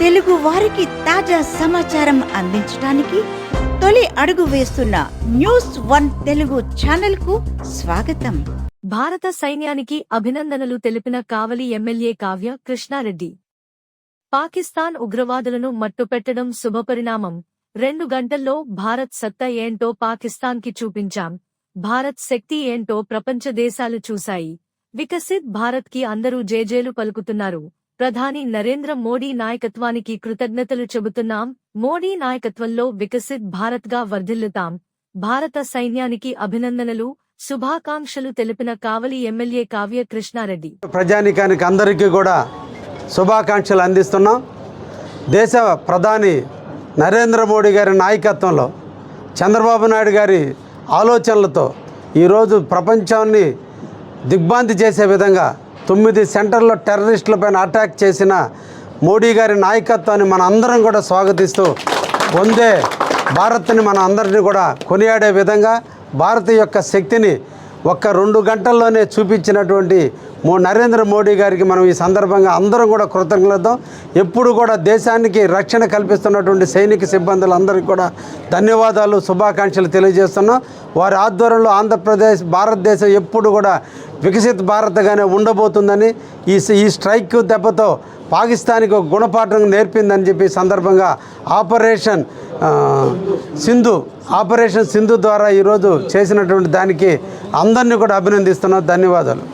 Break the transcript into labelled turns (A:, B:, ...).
A: తెలుగు వారికి తాజా సమాచారం అందించడానికి తొలి అడుగు వేస్తున్న న్యూస్ వన్ తెలుగు ఛానల్కు స్వాగతం.
B: భారత సైన్యానికి అభినందనలు తెలిపిన కావలి ఎమ్మెల్యే కావ్య కృష్ణారెడ్డి. పాకిస్తాన్ ఉగ్రవాదులను మట్టుపెట్టడం శుభపరిణామం. రెండు గంటల్లో భారత్ సత్తా ఏంటో పాకిస్తాన్కి చూపించాం. భారత్ శక్తి ఏంటో ప్రపంచ దేశాలు చూశాయి. వికసిత్ భారత్కి అందరూ జేజేలు పలుకుతున్నారు. ప్రధాని నరేంద్ర మోడీ నాయకత్వానికి కృతజ్ఞతలు చెబుతున్నాం. మోడీ నాయకత్వంలో వికసిత్ భారత్గా వర్ధిల్లుతాం. భారత సైన్యానికి అభినందనలు శుభాకాంక్షలు తెలిపిన కావలి ఎమ్మెల్యే కావ్య కృష్ణారెడ్డి.
C: ప్రజానికానికి అందరికీ కూడా శుభాకాంక్షలు అందిస్తున్నాం. దేశ ప్రధాని నరేంద్ర మోడీ గారి నాయకత్వంలో చంద్రబాబు నాయుడు గారి ఆలోచనలతో ఈరోజు ప్రపంచాన్ని దిగ్భాంతి చేసే విధంగా తొమ్మిది సెంటర్లో టెర్రరిస్టులపైన అటాక్ చేసిన మోడీ గారి నాయకత్వాన్ని మన అందరం కూడా స్వాగతిస్తూ పొందే భారత్ని మన అందరినీ కూడా కొనియాడే విధంగా భారత్ యొక్క శక్తిని ఒక్క రెండు గంటల్లోనే చూపించినటువంటి మో నరేంద్ర మోడీ గారికి మనం ఈ సందర్భంగా అందరం కూడా కృతజ్ఞతం ఎప్పుడు కూడా దేశానికి రక్షణ కల్పిస్తున్నటువంటి సైనిక సిబ్బందులందరికీ కూడా ధన్యవాదాలు శుభాకాంక్షలు తెలియజేస్తున్నాం. వారి ఆధ్వర్యంలో ఆంధ్రప్రదేశ్ భారతదేశం ఎప్పుడు కూడా వికసిత భారత్గానే ఉండబోతుందని ఈ ఈ స్ట్రైక్ దెబ్బతో పాకిస్తాన్కి గుణపాఠం నేర్పిందని చెప్పి సందర్భంగా ఆపరేషన్ సింధు ఆపరేషన్ సింధు ద్వారా ఈరోజు చేసినటువంటి దానికి అందరినీ కూడా అభినందిస్తున్నాం. ధన్యవాదాలు.